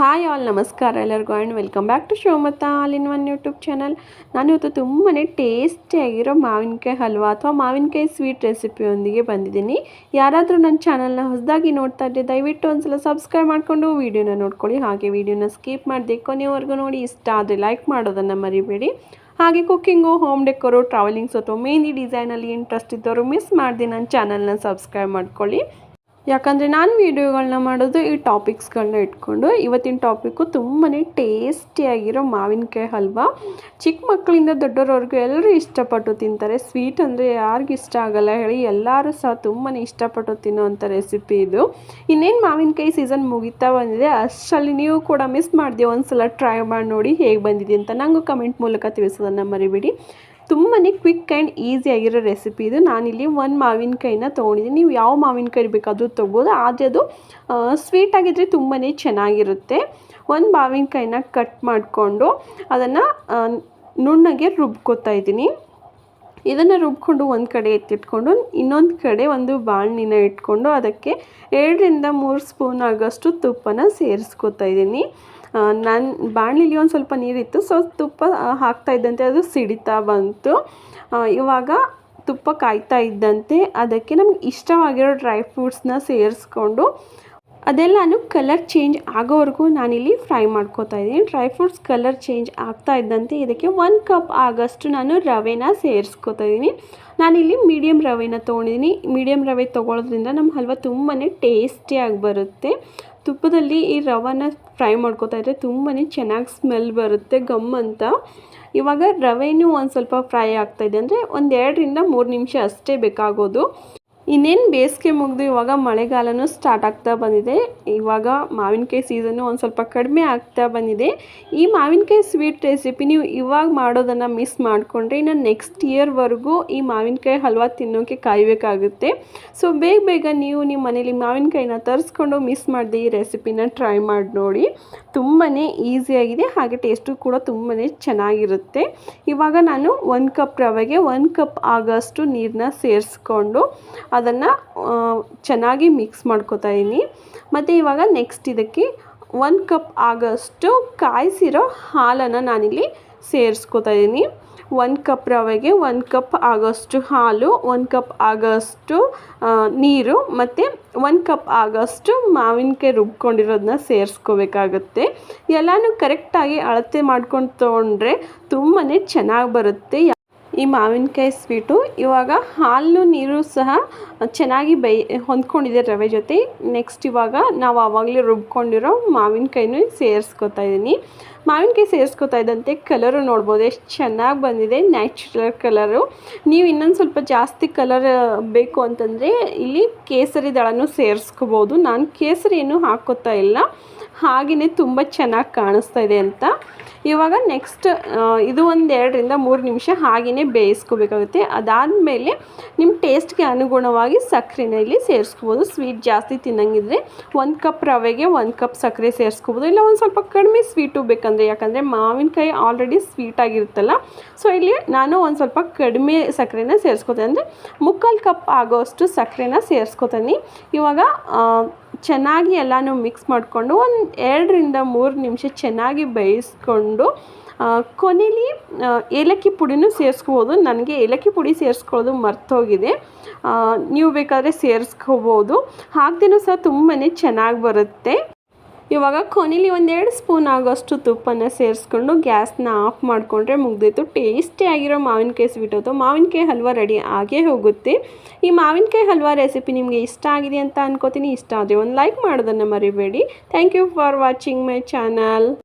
Hi all, ನಮಸ್ಕಾರ ಎಲ್ಲರಿಗೂ and welcome back to Shivamotta all in one YouTube channel. ನಾನು ಇವತ್ತು ತುಂಬಾ ಟೇಸ್ಟಿಯಾಗಿರೋ ಮಾವಿನಕಾಯಿ ಹಲ್ವಾ ಅಥವಾ ಮಾವಿನಕಾಯಿ ಸ್ವೀಟ್ ರೆಸಿಪಿಯೊಂದಿಗೆ ಬಂದಿದ್ದೀನಿ. ಯಾರಾದರೂ ನನ್ನ ಚಾನಲ್ನ ಹೊಸದಾಗಿ ನೋಡ್ತಾ ಇದ್ದರೆ ದಯವಿಟ್ಟು ಒಂದ್ಸಲ ಸಬ್ಸ್ಕ್ರೈಬ್ ಮಾಡಿಕೊಂಡು ವೀಡಿಯೋನ ನೋಡ್ಕೊಳ್ಳಿ. ಹಾಗೆ ವೀಡಿಯೋನ ಸ್ಕಿಪ್ ಮಾಡಿದೆ ಕೊನೆವರೆಗೂ ನೋಡಿ ಇಷ್ಟ ಆದರೆ ಲೈಕ್ ಮಾಡೋದನ್ನು ಮರಿಬೇಡಿ. ಹಾಗೆ ಕುಕ್ಕಿಂಗು, ಹೋಮ್ ಡೆಕೋರು, ಟ್ರಾವೆಲಿಂಗ್ಸ್ ಅಥವಾ ಮೆಹಂದಿ ಡಿಸೈನಲ್ಲಿ ಇಂಟ್ರೆಸ್ಟ್ ಇದ್ದವರು ಮಿಸ್ ಮಾಡಿದೆ ನನ್ನ ಚಾನಲ್ನ ಸಬ್ಸ್ಕ್ರೈಬ್ ಮಾಡ್ಕೊಳ್ಳಿ. ಯಾಕಂದರೆ ನಾನು ವೀಡಿಯೋಗಳನ್ನ ಮಾಡೋದು ಈ ಟಾಪಿಕ್ಸ್ಗಳನ್ನ ಇಟ್ಕೊಂಡು ಇವತ್ತಿನ ಟಾಪಿಕ್ಕು ತುಂಬಾ ಟೇಸ್ಟಿಯಾಗಿರೋ ಮಾವಿನಕಾಯಿ ಹಲ್ವಾ. ಚಿಕ್ಕ ಮಕ್ಕಳಿಂದ ದೊಡ್ಡವ್ರವರೆಗೂ ಎಲ್ಲರೂ ಇಷ್ಟಪಟ್ಟು ತಿಂತಾರೆ. ಸ್ವೀಟ್ ಅಂದರೆ ಯಾರಿಗೂ ಇಷ್ಟ ಆಗಲ್ಲ ಹೇಳಿ ಎಲ್ಲರೂ ಸಹ ತುಂಬಾ ಇಷ್ಟಪಟ್ಟು ತಿನ್ನೋವಂಥ ರೆಸಿಪಿ ಇದು. ಇನ್ನೇನು ಮಾವಿನಕಾಯಿ ಸೀಸನ್ ಮುಗಿತಾ ಬಂದಿದೆ, ಅಷ್ಟರಲ್ಲಿ ನೀವು ಕೂಡ ಮಿಸ್ ಮಾಡಿದೆ ಒಂದು ಸಲ ಟ್ರೈ ಮಾಡಿ ನೋಡಿ ಹೇಗೆ ಬಂದಿದೆ ಅಂತ ನನಗೂ ಕಮೆಂಟ್ ಮೂಲಕ ತಿಳಿಸೋದನ್ನು ಮರಿಬೇಡಿ. ತುಂಬಾ ಕ್ವಿಕ್ ಆ್ಯಂಡ್ ಆಗಿರೋ ರೆಸಿಪಿ ಇದು. ನಾನಿಲ್ಲಿ ಒಂದು ಮಾವಿನಕಾಯಿನ ತೊಗೊಂಡಿದ್ದೀನಿ. ನೀವು ಯಾವ ಮಾವಿನಕಾಯಿ ಬೇಕಾದರೂ ತೊಗೋದು ಆದರೆ ಅದು ಸ್ವೀಟಾಗಿದ್ದರೆ ತುಂಬಾ ಚೆನ್ನಾಗಿರುತ್ತೆ. ಒಂದು ಮಾವಿನಕಾಯಿನ ಕಟ್ ಮಾಡಿಕೊಂಡು ಅದನ್ನು ನುಣ್ಣಗೆ ರುಬ್ಕೋತಾ ಇದ್ದೀನಿ. ಇದನ್ನು ರುಬ್ಕೊಂಡು ಒಂದು ಕಡೆ ಎತ್ತಿಟ್ಕೊಂಡು, ಇನ್ನೊಂದು ಕಡೆ ಒಂದು ಬಾಣಲಿನ ಇಟ್ಕೊಂಡು ಅದಕ್ಕೆ ಎರಡರಿಂದ ಮೂರು ಸ್ಪೂನ್ ಆಗೋಷ್ಟು ತುಪ್ಪನ ಸೇರಿಸ್ಕೊತಾ ಇದ್ದೀನಿ. ನಾನು ಬಾಣಲಿಲಿ ಒಂದು ಸ್ವಲ್ಪ ನೀರಿತ್ತು. ಸೊ ತುಪ್ಪ ಹಾಕ್ತಾ ಇದ್ದಂತೆ. ಅದು ಸಿಡಿತಾ ಬಂತು. ಇವಾಗ ತುಪ್ಪ ಕಾಯ್ತಾ ಇದ್ದಂತೆ. ಅದಕ್ಕೆ ನಮ್ಗೆ ಇಷ್ಟವಾಗಿರೋ ಡ್ರೈ ಫ್ರೂಟ್ಸ್ನ ಸೇರಿಸ್ಕೊಂಡು ಅದೆಲ್ಲನೂ ಕಲರ್ ಚೇಂಜ್ ಆಗೋವರೆಗೂ ನಾನಿಲ್ಲಿ ಫ್ರೈ ಮಾಡ್ಕೋತಾ ಇದ್ದೀನಿ. ಡ್ರೈ ಫ್ರೂಟ್ಸ್ ಕಲರ್ ಚೇಂಜ್ ಆಗ್ತಾ ಇದ್ದಂತೆ. ಇದಕ್ಕೆ ಒನ್ ಕಪ್ ಆಗಷ್ಟು ನಾನು ರವೆನ ಸೇರಿಸ್ಕೋತಾ ಇದ್ದೀನಿ. ನಾನಿಲ್ಲಿ ಮೀಡಿಯಮ್ ರವೆನ ತೊಗೊಂಡಿದ್ದೀನಿ. ಮೀಡಿಯಮ್ ರವೆ ತೊಗೊಳೋದ್ರಿಂದ ನಮ್ಮ ಹಲ್ವ ತುಂಬಾ ಟೇಸ್ಟಿಯಾಗಿ ಬರುತ್ತೆ. ತುಪ್ಪದಲ್ಲಿ ಈ ರವನ ಫ್ರೈ ಮಾಡ್ಕೋತಾ ಇದ್ದರೆ ತುಂಬಾ ಚೆನ್ನಾಗಿ ಸ್ಮೆಲ್ ಬರುತ್ತೆ, ಗಮ್ ಅಂತ. ಇವಾಗ ರವೆನೂ ಒಂದು ಸ್ವಲ್ಪ ಫ್ರೈ ಆಗ್ತಾಯಿದೆ ಅಂದರೆ ಒಂದು ಎರಡರಿಂದ ಮೂರು ನಿಮಿಷ ಅಷ್ಟೇ ಬೇಕಾಗೋದು. ಇನ್ನೇನು ಬೇಸಿಗೆ ಮುಗಿದು ಇವಾಗ ಮಳೆಗಾಲನೂ ಸ್ಟಾರ್ಟ್ ಆಗ್ತಾ ಬಂದಿದೆ. ಇವಾಗ ಮಾವಿನಕಾಯಿ ಸೀಸನ್ನು ಒಂದು ಸ್ವಲ್ಪ ಕಡಿಮೆ ಆಗ್ತಾ ಬಂದಿದೆ. ಈ ಮಾವಿನಕಾಯಿ ಸ್ವೀಟ್ ರೆಸಿಪಿ ನೀವು ಇವಾಗ ಮಾಡೋದನ್ನು ಮಿಸ್ ಮಾಡಿಕೊಂಡ್ರೆ ಇನ್ನು ನೆಕ್ಸ್ಟ್ ಇಯರ್ವರೆಗೂ ಈ ಮಾವಿನಕಾಯಿ ಹಲ್ವಾ ತಿನ್ನೋಕ್ಕೆ ಕಾಯಬೇಕಾಗುತ್ತೆ. ಸೊ ಬೇಗ ಬೇಗ ನೀವು ನಿಮ್ಮ ಮನೇಲಿ ಮಾವಿನಕಾಯಿನ ತರಿಸ್ಕೊಂಡು ಮಿಸ್ ಮಾಡಿದೆ ಈ ರೆಸಿಪಿನ ಟ್ರೈ ಮಾಡಿ ನೋಡಿ. ತುಂಬಾ ಈಸಿಯಾಗಿದೆ ಹಾಗೆ ಟೇಸ್ಟು ಕೂಡ ತುಂಬಾ ಚೆನ್ನಾಗಿರುತ್ತೆ. ಇವಾಗ ನಾನು ಒಂದು ಕಪ್ ರವೆಗೆ ಒಂದು ಕಪ್ ಆಗೋಷ್ಟು ನೀರನ್ನ ಸೇರಿಸ್ಕೊಂಡು ಅದನ್ನು ಚೆನ್ನಾಗಿ ಮಿಕ್ಸ್ ಮಾಡ್ಕೊತಾ ಇದ್ದೀನಿ ಮತ್ತು ಇವಾಗ ನೆಕ್ಸ್ಟ್ ಇದಕ್ಕೆ ಒನ್ ಕಪ್ ಆಗೋಷ್ಟು ಕಾಯಿಸಿರೋ ಹಾಲನ್ನು ನಾನಿಲ್ಲಿ ಸೇರಿಸ್ಕೋತಾ ಇದ್ದೀನಿ ಒಂದು ಕಪ್ ರವೆಗೆ ಒಂದು ಕಪ್ ಆಗೋಷ್ಟು ಹಾಲು ಒಂದು ಕಪ್ ಆಗೋಷ್ಟು ನೀರು, ಮತ್ತು ಒಂದು ಕಪ್ ಆಗೋಷ್ಟು ಮಾವಿನಕಾಯಿ ರುಬ್ಕೊಂಡಿರೋದನ್ನ ಸೇರಿಸ್ಕೋಬೇಕಾಗತ್ತೆ. ಎಲ್ಲನೂ ಕರೆಕ್ಟಾಗಿ ಅಳತೆ ಮಾಡ್ಕೊಂಡು ತೊಗೊಂಡ್ರೆ ತುಂಬಾ ಚೆನ್ನಾಗಿ ಬರುತ್ತೆ. ಈ ಮಾವಿನಕಾಯಿ ಸ್ವೀಟು. ಇವಾಗ ಹಾಲು, ನೀರು ಸಹ ಚೆನ್ನಾಗಿ ಬೈ ಹೊಂದ್ಕೊಂಡಿದೆ ರವೆ ಜೊತೆ. ನೆಕ್ಸ್ಟ್ ಇವಾಗ ನಾವು ಆವಾಗಲೇ ರುಬ್ಕೊಂಡಿರೋ ಮಾವಿನಕಾಯಿನೂ ಸೇರಿಸ್ಕೊತಾ ಇದ್ದೀನಿ ಮಾವಿನಕಾಯಿ ಸೇರಿಸ್ಕೊತಾ ಇದ್ದಂತೆ ಕಲರು ನೋಡ್ಬೋದು. ಎಷ್ಟು ಚೆನ್ನಾಗಿ ಬಂದಿದೆ ನ್ಯಾಚುರಲ್ ಕಲರು ನೀವು ಇನ್ನೊಂದು ಸ್ವಲ್ಪ ಜಾಸ್ತಿ ಕಲರ್ ಬೇಕು ಅಂತಂದರೆ ಇಲ್ಲಿ ಕೇಸರಿ ದಳನೂ ಸೇರಿಸ್ಕೋಬೋದು. ನಾನು ಕೇಸರಿಯನ್ನು ಹಾಕೋತಾ ಇಲ್ಲ. ಹಾಗೆಯೇ ತುಂಬ ಚೆನ್ನಾಗಿ ಕಾಣಿಸ್ತಾ ಇದೆ ಅಂತ. ಇವಾಗ ನೆಕ್ಸ್ಟ್ ಇದು ಒಂದು ಎರಡರಿಂದ ಮೂರು ನಿಮಿಷ ಹಾಗೆಯೇ ಬೇಯಿಸ್ಕೋಬೇಕಾಗುತ್ತೆ. ಅದಾದಮೇಲೆ ನಿಮ್ಮ ಟೇಸ್ಟ್ಗೆ ಅನುಗುಣವಾಗಿ ಸಕ್ಕರೆನ ಇಲ್ಲಿ ಸೇರಿಸ್ಕೋಬೋದು. ಸ್ವೀಟ್ ಜಾಸ್ತಿ ತಿನ್ನಂಗಿದ್ರೆ ಒಂದು ಕಪ್ ರವೆಗೆ ಒಂದು ಕಪ್ ಸಕ್ಕರೆ ಸೇರಿಸ್ಕೋಬೋದು. ಇಲ್ಲ ಒಂದು ಸ್ವಲ್ಪ ಕಡಿಮೆ ಸ್ವೀಟು ಬೇಕಂದರೆ, ಯಾಕಂದರೆ ಮಾವಿನಕಾಯಿ ಆಲ್ರೆಡಿ ಸ್ವೀಟ್ ಆಗಿರುತ್ತಲ್ಲ. ಸೊ ಇಲ್ಲಿ ನಾನು ಒಂದು ಸ್ವಲ್ಪ ಕಡಿಮೆ ಸಕ್ಕರೆನ ಸೇರಿಸ್ಕೋತೇನೆ. ಅಂದರೆ ಮುಕ್ಕಾಲು ಕಪ್ ಆಗೋಷ್ಟು ಸಕ್ಕರೆನ ಸೇರಿಸ್ಕೋತೀನಿ. ಇವಾಗ ಚೆನ್ನಾಗಿ ಎಲ್ಲನೂ ಮಿಕ್ಸ್ ಮಾಡಿಕೊಂಡು ಒಂದು ಎರಡರಿಂದ ಮೂರು ನಿಮಿಷ ಚೆನ್ನಾಗಿ ಬೇಯಿಸ್ಕೊಂಡು ಕೊನೆಯಲ್ಲಿ ಏಲಕ್ಕಿ ಪುಡಿನೂ ಸೇರಿಸ್ಕೋಬೋದು. ನನಗೆ ಏಲಕ್ಕಿ ಪುಡಿ ಸೇರಿಸ್ಕೊಳ್ಳೋದು ಮರ್ತೋಗಿದೆ. ನೀವು ಬೇಕಾದರೆ ಸೇರಿಸ್ಕೋಬೋದು. ಹಾಕ್ದೇನೂ ಸಹ ತುಂಬಾ ಚೆನ್ನಾಗಿ ಬರುತ್ತೆ. ಇವಾಗ ಕೊನೆಯಲ್ಲಿ ಒಂದೆರಡು ಸ್ಪೂನ್ ಆಗೋಷ್ಟು ತುಪ್ಪನ ಸೇರಿಸ್ಕೊಂಡು ಗ್ಯಾಸ್ನ ಆಫ್ ಮಾಡಿಕೊಂಡ್ರೆ ಮುಗ್ದಿತ್ತು ಟೇಸ್ಟಿಯಾಗಿರೋ ಮಾವಿನಕಾಯಿ ಸ್ವೀಟ್ ಅಥವಾ ಮಾವಿನಕಾಯಿ ಹಲ್ವಾ ರೆಡಿ ಆಗೇ ಹೋಗುತ್ತೆ. ಈ ಮಾವಿನಕಾಯಿ ಹಲ್ವಾ ರೆಸಿಪಿ ನಿಮಗೆ ಇಷ್ಟ ಆಗಿದೆ ಅಂತ ಅನ್ಕೋತೀನಿ. ಇಷ್ಟ ಆದರೆ ಒಂದು ಲೈಕ್ ಮಾಡೋದನ್ನು ಮರಿಬೇಡಿ. Thank you for watching my channel